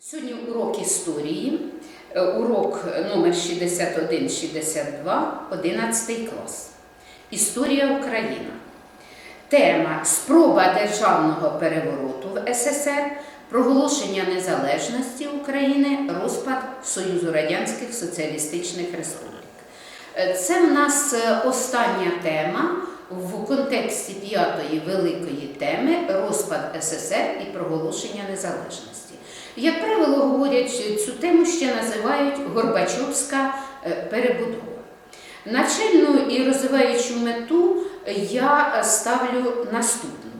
Сьогодні урок історії, е, урок номер 61-62, 11 клас. Історія Україна. Тема Спроба державного перевороту в СССР, проголошення незалежності України, розпад Союзу Радянських Соціалістичних Республік. Е, Це в нас е, остання тема в контексті п'ятої великої теми розпад СССР і проголошення незалежності. Як правило, говорять, цю тему ще називають Горбачовська е, перебудова. Навчальну і розвиваючу мету я ставлю наступну.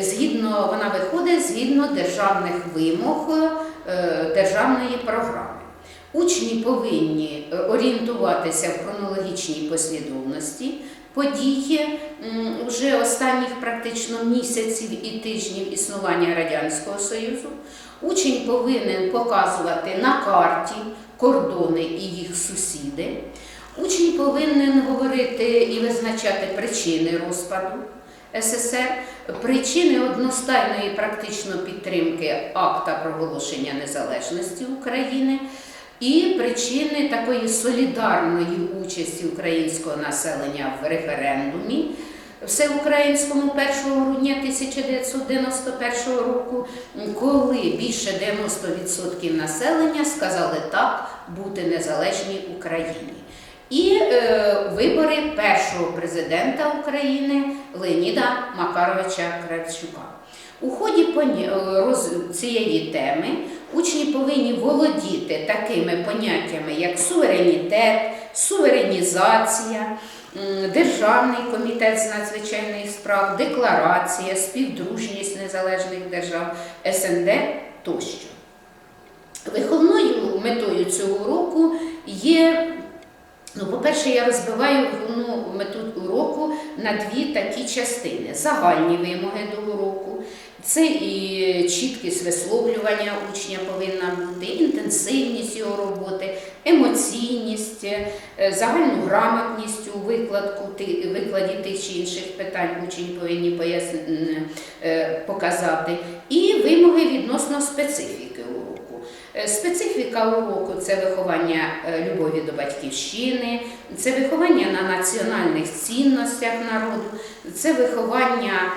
Згідно, вона виходить згідно державних вимог е, державної програми. Учні повинні е, орієнтуватися в хронологічній послідовності події вже останніх практично місяців і тижнів існування Радянського Союзу. Учень повинен показувати на карті кордони і їх сусіди. Учень повинен говорити і визначати причини розпаду СССР, причини одностайної практично підтримки акта проголошення незалежності України і причини такої солідарної участі українського населення в референдумі всеукраїнському 1 грудня 1991 року, коли більше 90% населення сказали так бути незалежній Україні. І е, вибори першого президента України Леоніда Макаровича Кравчука. У ході е, цієї теми учні повинні володіти такими поняттями, як суверенітет, суверенізація, Державний комітет з надзвичайних справ, декларація, співдружність незалежних держав, СНД тощо. Виховною метою цього уроку є Ну, по-перше, я розбиваю головну мету уроку на дві такі частини: загальні вимоги до уроку, це і чіткість висловлювання учня повинна бути, інтенсивність його роботи, емоційність, е, загальну грамотність у викладку, викладі тих чи інших питань учень повинні е, показати, і вимоги відносно специфіки Специфіка уроку це виховання е, любові до батьківщини, це виховання на національних цінностях народу, це виховання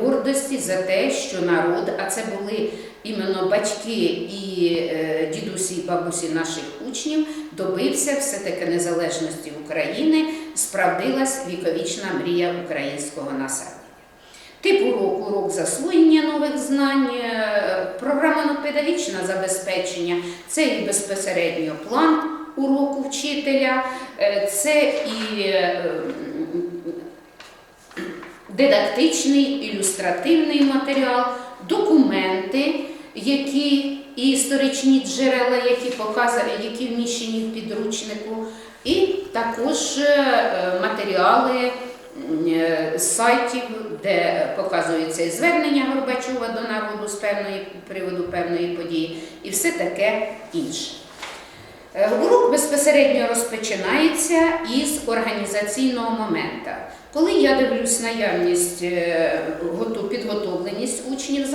гордості за те, що народ, а це були іменно батьки і е, дідусі і бабусі наших учнів, добився все-таки незалежності України, справдилась віковічна мрія українського населення. Тип уроку урок засвоєння нових знань, е, програмно-педагогічне забезпечення це і безпосередньо план уроку вчителя, е, це і е, дидактичний, ілюстративний матеріал, документи, які і історичні джерела, які показані, які вміщені в підручнику, і також матеріали сайтів, де показується звернення Горбачова до народу з певної приводу певної події, і все таке інше. Е, Урок безпосередньо розпочинається із організаційного моменту. Коли я дивлюсь наявність е, підготовленість учнів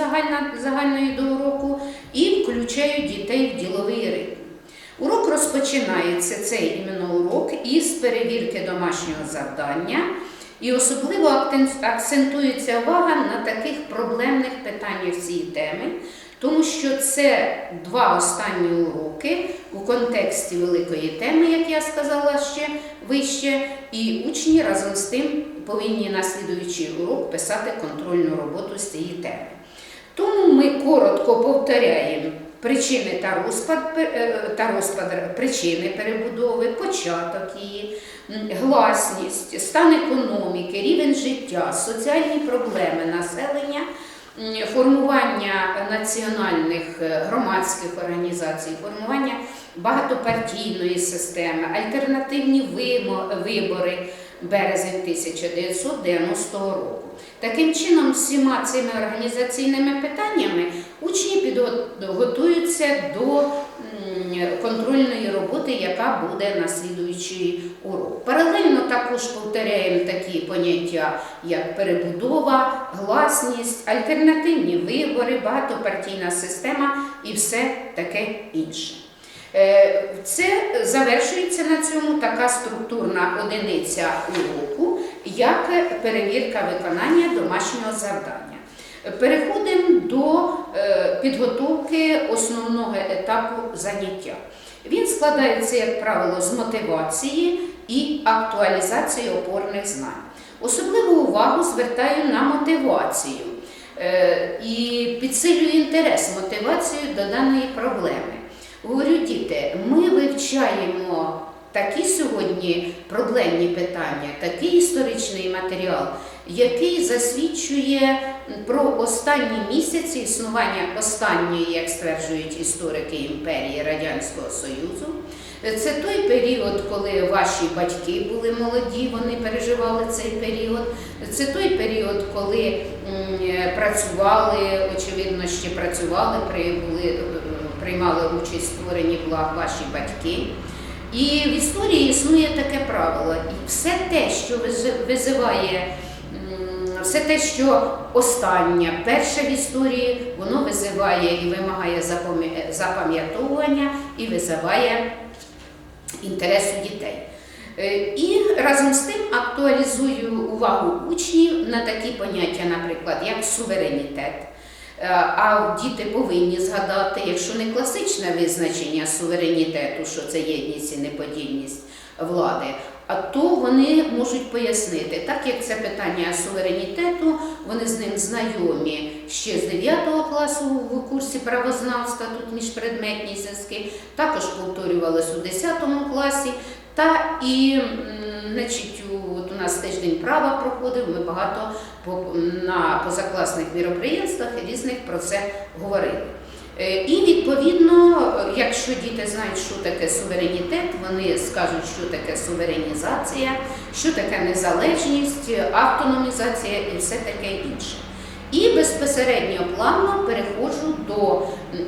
загальної до уроку і включаю дітей в діловий ритм. Урок розпочинається цей іменно урок із перевірки домашнього завдання, і особливо акцентується увага на таких проблемних питаннях цієї теми, тому що це два останні уроки у контексті великої теми, як я сказала ще вище, і учні разом з тим повинні на слідуючий урок писати контрольну роботу з цієї теми. Тому ми коротко повторяємо причини та розпад, е, та розпад причини перебудови, початок її, гласність, стан економіки, рівень життя, соціальні проблеми населення, формування національних е, громадських організацій, формування багатопартійної системи, альтернативні вибори березень 1990 року. Таким чином, всіма цими організаційними питаннями учні підготуються до контрольної роботи, яка буде на слідуючий урок. Паралельно також повторяємо такі поняття, як перебудова, гласність, альтернативні вибори, багатопартійна система і все таке інше. Е, Це завершується на цьому така структурна одиниця уроку, як перевірка виконання домашнього завдання. Переходимо до е, підготовки основного етапу заняття. Він складається, як правило, з мотивації і актуалізації опорних знань. Особливу увагу звертаю на мотивацію е, і підсилюю інтерес мотивацію до даної проблеми. Говорю, діти, ми вивчаємо такі сьогодні проблемні питання, такий історичний матеріал, який засвідчує про останні місяці існування останньої, як стверджують історики імперії Радянського Союзу. Це той період, коли ваші батьки були молоді, вони переживали цей період. Це той період, коли працювали, очевидно, ще працювали, приймали участь в створенні благ ваші батьки. І в історії існує таке правило. І все те, що визи- визиває, все те, що останнє, перше в історії, воно визиває і вимагає запам'ятовування і визиває інтересу дітей. Е, І разом з тим актуалізую увагу учнів на такі поняття, наприклад, як суверенітет. Е, А діти повинні згадати, якщо не класичне визначення суверенітету, що це єдність і неподільність влади, а то вони можуть пояснити, так як це питання суверенітету, вони з ним знайомі ще з 9 класу в курсі правознавства, тут міжпредметні зв'язки, також повторювалось у 10 класі. Та і значить, от у нас тиждень права проходив, ми багато на позакласних міроприємствах різних про це говорили. Е, І відповідно, якщо діти знають, що таке суверенітет, вони скажуть, що таке суверенізація, що таке незалежність, автономізація і все таке інше. І безпосередньо плавно переходжу до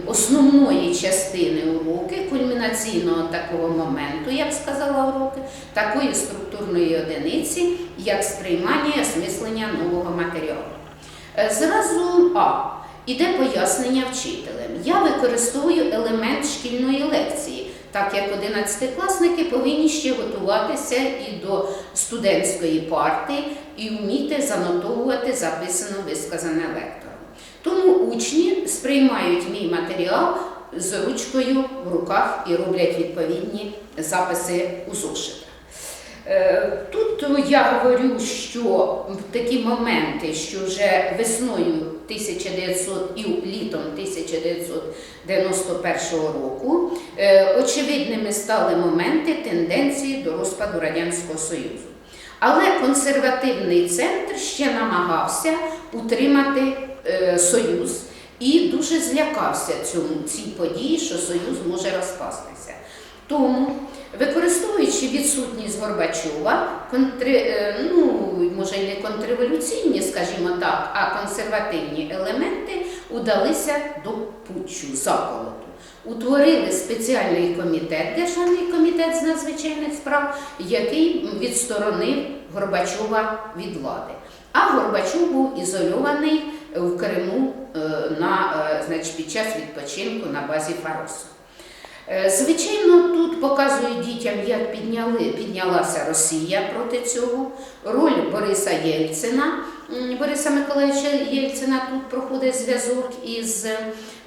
основної частини уроки, кульмінаційного такого моменту, як сказала уроки, такої структурної одиниці, як сприймання і осмислення нового матеріалу. Е, Зразу А. Іде пояснення вчителем. Я використовую елемент шкільної лекції, так як одинадцятикласники повинні ще готуватися і до студентської парти, і вміти занотовувати записано висказане лектором. Тому учні сприймають мій матеріал з ручкою в руках і роблять відповідні записи у зошитах. Е, Тут я говорю, що такі моменти, що вже весною 1900 і літом 1991 року е, очевидними стали моменти тенденції до розпаду Радянського Союзу. Але консервативний центр ще намагався утримати е, союз і дуже злякався цьому цій події, що союз може розпастися. Тому, використовуючи відсутність Горбачова, контри, е, ну, може не контрреволюційні, скажімо так, а консервативні елементи удалися до путчу, заколоту. Утворили спеціальний комітет, Державний комітет з надзвичайних справ, який відсторонив Горбачова від влади. А Горбачов був ізольований в Криму е, на, е, значить, під час відпочинку на базі Фаросу. Е, Звичайно, тут показують дітям, як підняли, піднялася Росія проти цього. Роль Бориса Єльцина. Бориса Миколаївича Єльцина тут проходить зв'язок із е,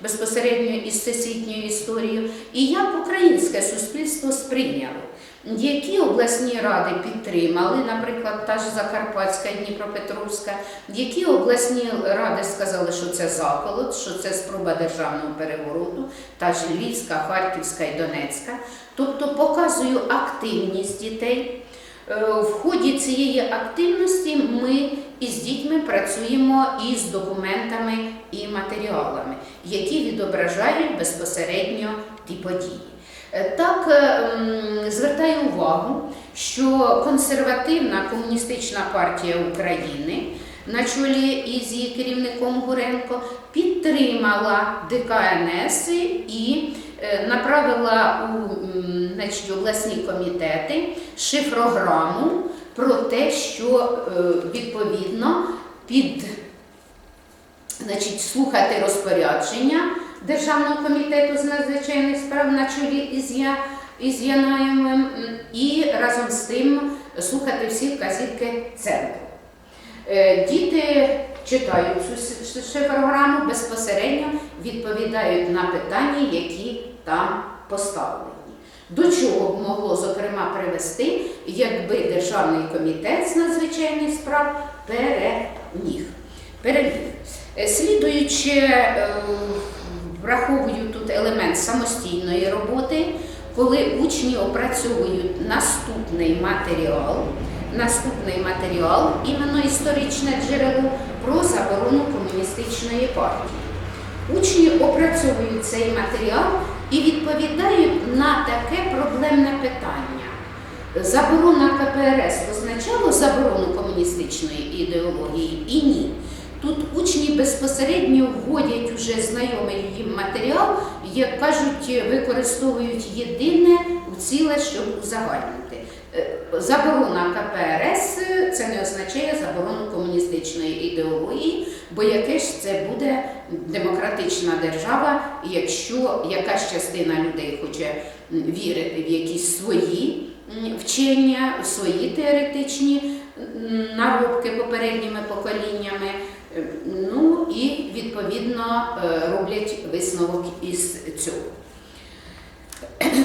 безпосередньо із всесвітньою історією. І як українське суспільство сприйняло. Які обласні ради підтримали, наприклад, та ж Закарпатська і Дніпропетровська, які обласні ради сказали, що це заколот, що це спроба державного перевороту, та ж Львівська, Харківська і Донецька. Тобто показую активність дітей. Е, В ході цієї активності ми із дітьми працюємо із документами і матеріалами, які відображають безпосередньо ті події. Е, Так, е, звертаю увагу, що консервативна комуністична партія України на чолі із її керівником Гуренко підтримала ДКНС і е, направила у значить, обласні комітети шифрограму про те, що відповідно під значить, слухати розпорядження Державного комітету з надзвичайних справ на чолі із, я, із Янаєвим і разом з тим слухати всі вказівки центру. Е, Діти читають цю ш- безпосередньо відповідають на питання, які там поставлені. До чого б могло зокрема привести, якби Державний комітет з надзвичайних справ переміг. Переміг. Е, Слідуючи, враховую тут елемент самостійної роботи, коли учні опрацьовують наступний матеріал, наступний матеріал, іменно історичне джерело про заборону комуністичної партії. Учні опрацьовують цей матеріал і відповідають на таке проблемне питання. Заборона КПРС означало заборону комуністичної ідеології і ні. Тут учні безпосередньо вводять уже знайомий їм матеріал, як кажуть, використовують єдине в ціле, щоб узагальнити. Е, Заборона КПРС це не означає заборону комуністичної ідеології, бо яке ж це буде демократична держава, якщо якась частина людей хоче вірити в якісь свої вчення, свої теоретичні наробки попередніми поколіннями. Е, Ну і відповідно е, роблять висновок із цього.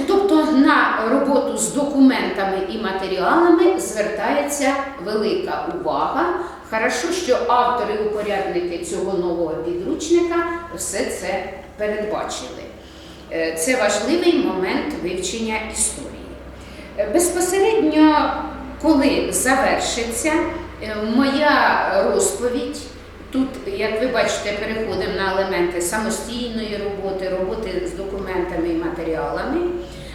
Тобто на роботу з документами і матеріалами звертається велика увага. Хорошо, що автори і упорядники цього нового підручника все це передбачили. Е, Це важливий момент вивчення історії. Безпосередньо, коли завершиться моя розповідь, тут, як ви бачите, переходимо на елементи самостійної роботи, роботи з документами і матеріалами.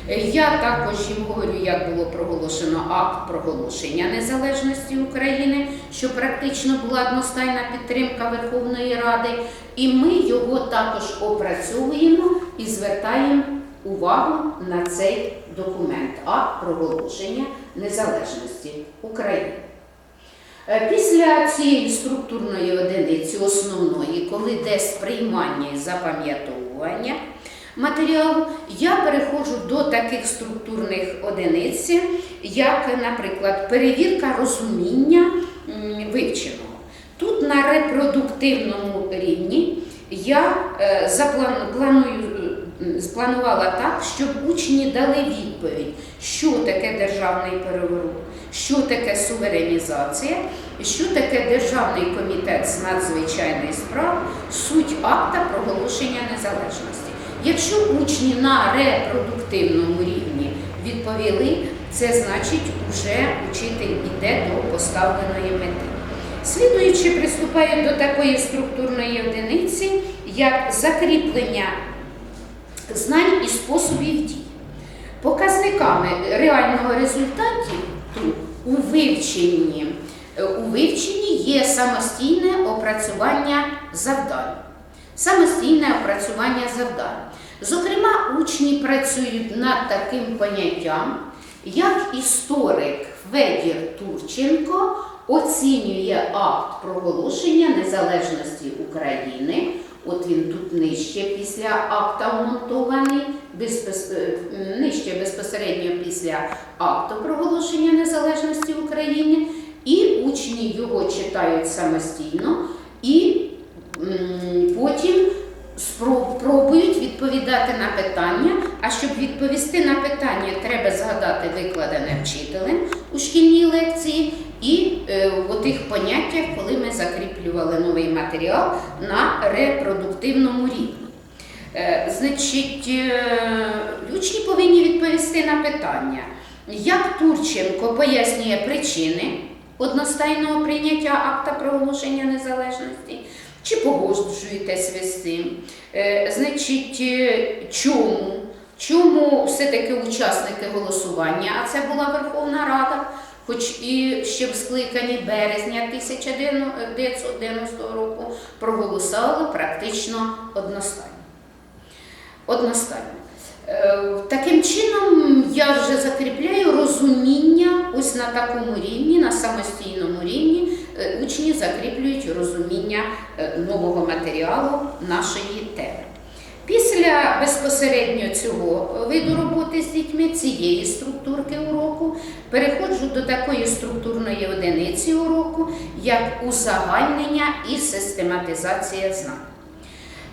Е, Я також їм говорю, як було проголошено акт проголошення незалежності України, що практично була одностайна підтримка Верховної Ради, і ми його також опрацьовуємо і звертаємо увагу на цей документ акт проголошення незалежності України. Е, Після цієї структурної одиниці основної, коли йде сприймання і запам'ятовування матеріалу, я переходжу до таких структурних одиниць, як, наприклад, перевірка розуміння вивченого. Тут на репродуктивному рівні я е, заплан- планую, е, спланувала так, щоб учні дали відповідь, що таке державний переворот, що таке суверенізація, що таке Державний комітет з надзвичайних справ, суть акта проголошення незалежності. Якщо учні на репродуктивному рівні відповіли, це значить, вже учитель іде до поставленої мети. Слідуючи, приступає до такої структурної одиниці, як закріплення знань і способів дій. Показниками реального результату у вивченні, е, у вивченні є самостійне опрацювання завдань. Самостійне опрацювання завдань. Зокрема, учні працюють над таким поняттям, як історик Федір Турченко оцінює акт проголошення незалежності України. От він тут нижче після акта вмонтований, безпос- е, нижче безпосередньо після акту проголошення незалежності України, і учні його читають самостійно і потім спробують відповідати на питання. А щоб відповісти на питання, треба згадати викладене вчителем у шкільній лекції і е, в тих поняттях, коли ми закріплювали новий матеріал на репродуктивному рівні. Е, Значить, е, учні повинні відповісти на питання, як Турченко пояснює причини одностайного прийняття акта проголошення незалежності, чи погоджуєтесь ви з цим? Е, Значить, е, чому? Чому все-таки учасники голосування, а це була Верховна Рада, хоч і ще в скликанні березня 1990 року проголосували практично одностайно. Одностайно. Е, Таким чином я вже закріпляю розуміння ось на такому рівні, на самостійному рівні. е, Учні закріплюють розуміння е, нового матеріалу нашої теми. Після безпосередньо цього виду роботи з дітьми, цієї структурки уроку, переходжу до такої структурної одиниці уроку, як узагальнення і систематизація знань.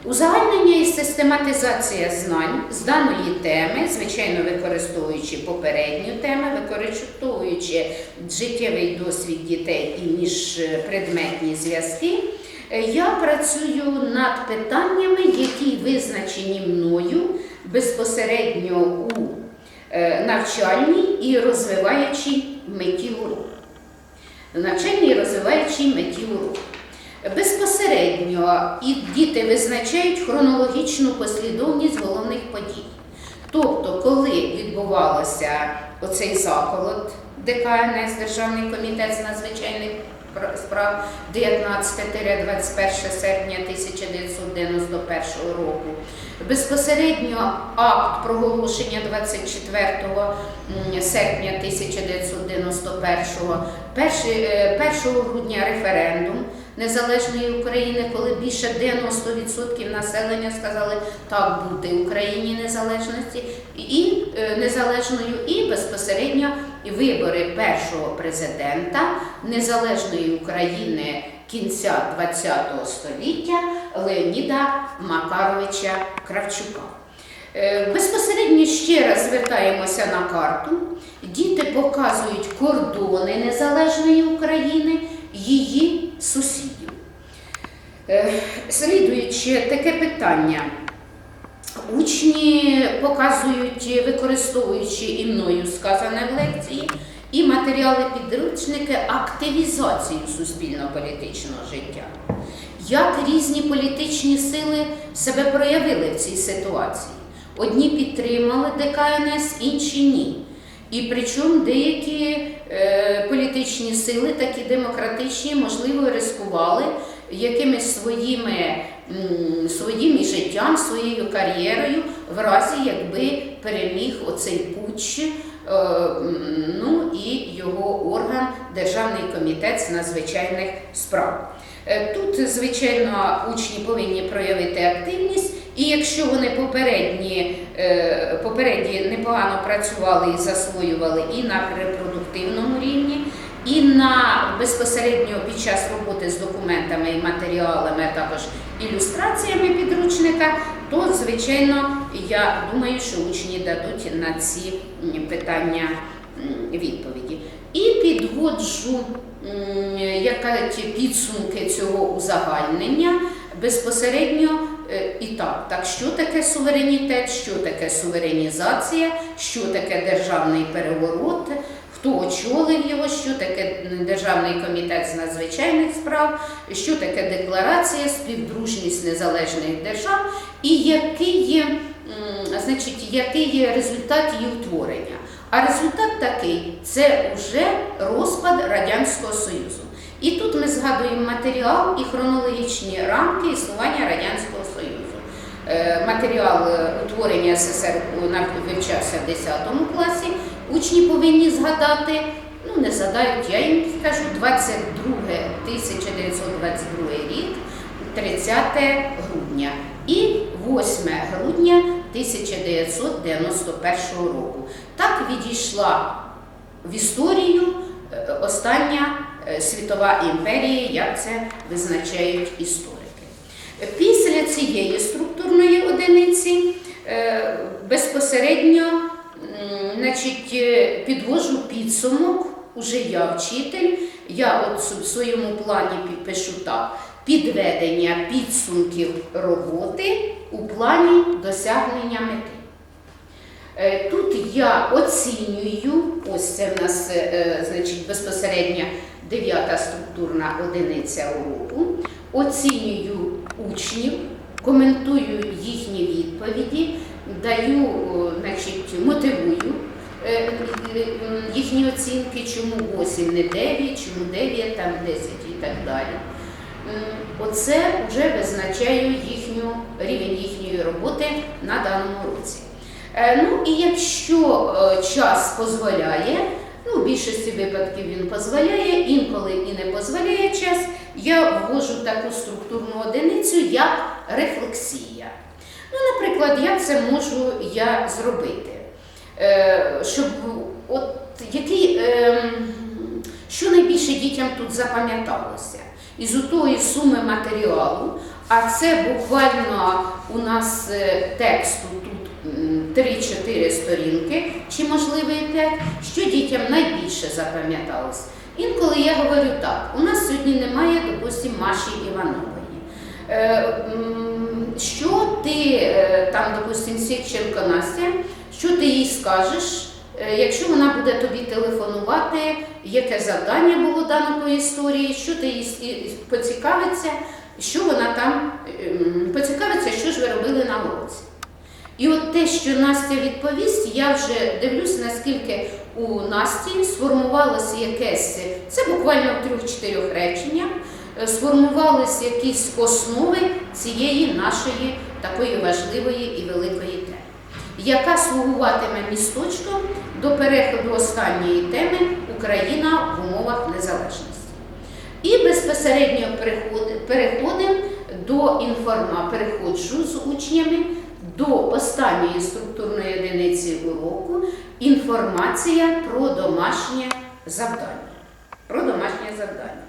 Узагальнення і систематизація знань з даної теми, звичайно, використовуючи попередню тему, використовуючи життєвий досвід дітей і міжпредметні зв'язки, я працюю над питаннями, які визначені мною безпосередньо у е, навчальній і розвиваючій меті уроку. Навчальній і розвиваючій меті уроку. Безпосередньо і діти визначають хронологічну послідовність головних подій. Тобто, коли відбувався оцей заколот ДКНС, Державний комітет з надзвичайних справ 19-21 серпня 1991 року, безпосередньо акт проголошення 24 м, серпня 1991, 1 грудня референдум незалежної України, коли більше 90% населення сказали так бути Україні незалежності і е, незалежною, і безпосередньо вибори першого президента незалежної України кінця ХХ століття Леоніда Макаровича Кравчука. Е, Безпосередньо ще раз звертаємося на карту. Діти показують кордони незалежної України, її сусідів. Е, Слідуючи таке питання. Учні показують, використовуючи і мною сказане в лекції, і матеріали підручники активізацію суспільно-політичного життя. Як різні політичні сили себе проявили в цій ситуації? Одні підтримали ДКНС, інші ні. І причому деякі е, політичні сили, такі демократичні, можливо, рискували якимись своїми, м, своїм життям, своєю кар'єрою, в разі якби переміг оцей путч, е, ну і його орган Державний комітет з надзвичайних справ. Е, Тут, звичайно, учні повинні проявити активність, і якщо вони попередні, е, попередні непогано працювали і засвоювали і на репродуктивному рівні, і на безпосередньо під час роботи з документами і матеріалами, а також ілюстраціями підручника, то звичайно я думаю, що учні дадуть на ці питання відповіді. І підводжу м, яка підсумки цього узагальнення безпосередньо і так, так, що таке суверенітет, що таке суверенізація, що таке державний переворот, хто очолив його, що таке Державний комітет з надзвичайних справ, що таке декларація, співдружність незалежних держав, і який є, значить, який є результат її утворення. А результат такий це вже розпад Радянського Союзу. І тут ми згадуємо матеріал і хронологічні рамки існування Радянського Союзу. Е, Матеріал е, утворення СССР вивчався в 10 класі. Учні повинні згадати, ну не згадають, я їм скажу, 22 1922 рік, 30 грудня і 8 грудня 1991 року. Так відійшла в історію е, остання світова імперія, як це визначають історики. Після цієї структурної одиниці е, безпосередньо значить, е, підвожу підсумок, уже я вчитель, я от в своєму плані пі- пишу так. Підведення підсумків роботи у плані досягнення мети. Е, Тут я оцінюю, ось це в нас значить, безпосередньо дев'ята структурна одиниця уроку, оцінюю учнів, коментую їхні відповіді, даю, значить, мотивую е, е, їхні оцінки, чому 8, не 9, чому 9, там 10 і так далі. Оце вже визначає їхню, рівень їхньої роботи на даному році. Е, Ну і якщо е, час дозволяє, ну в більшості випадків він дозволяє, інколи і не дозволяє час, я ввожу таку структурну одиницю, як рефлексія. Ну, наприклад, як це можу я зробити? Е, Щоб от який, ем, що найбільше дітям тут запам'яталося? Із отої суми матеріалу, а це буквально у нас е, тексту 3-4 сторінки, чи можливо і 5, що дітям найбільше запам'яталось. Інколи я говорю так: у нас сьогодні немає, допустимо, Маші Іванової. Е, Що ти е, там, допустимо, Січенко Настя, що ти їй скажеш, е, якщо вона буде тобі телефонувати, яке завдання було дано по історії, що ти їй поцікавиться, що вона там поцікавиться, що ж ви робили на уроці. І от те, що Настя відповість, я вже дивлюсь, наскільки у Насті сформувалося якесь, це буквально в трьох-чотирьох реченнях, е, сформувалися якісь основи цієї нашої такої важливої і великої теми, яка слугуватиме місточком до переходу останньої теми Україна в умовах незалежності. І безпосередньо переходимо до інформа, переходжу з учнями до останньої структурної одиниці уроку інформація про домашнє завдання. Про домашнє завдання.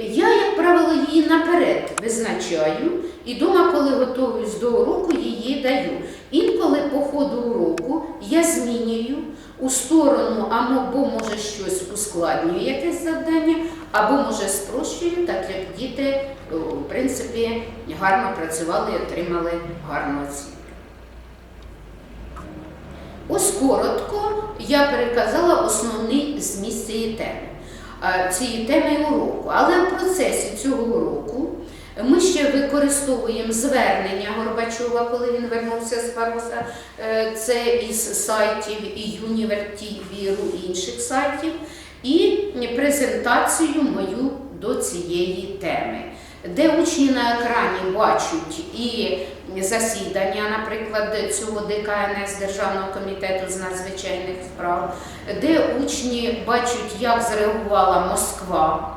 Я, як правило, її наперед визначаю і дома, коли готуюсь до уроку, її даю. Інколи по ходу уроку я змінюю у сторону, або може щось ускладнюю, якесь завдання, або може спрощую, так як діти, в принципі, гарно працювали і отримали гарну оцінку. Ось коротко я переказала основний зміст цієї теми, е, цієї теми уроку. Але в процесі цього уроку ми ще використовуємо звернення Горбачова, коли він вернувся з Фароса. Е, Це із сайтів і Юнівертівіру і інших сайтів, і презентацію мою до цієї теми. Де учні на екрані бачать і засідання, наприклад, цього ДКНС Державного комітету з надзвичайних справ, де учні бачать, як зреагувала Москва,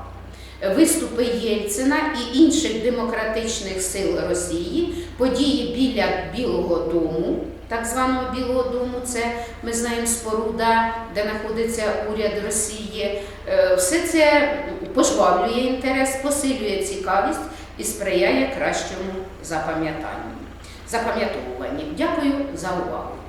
виступи Єльцина і інших демократичних сил Росії, події біля Білого Дому, так званого Білого Дому, це ми знаємо споруда, де знаходиться уряд Росії. Е, Все це пожвавлює інтерес, посилює цікавість і сприяє кращому запам'ятанню. Запам'ятовуванню. Дякую за увагу.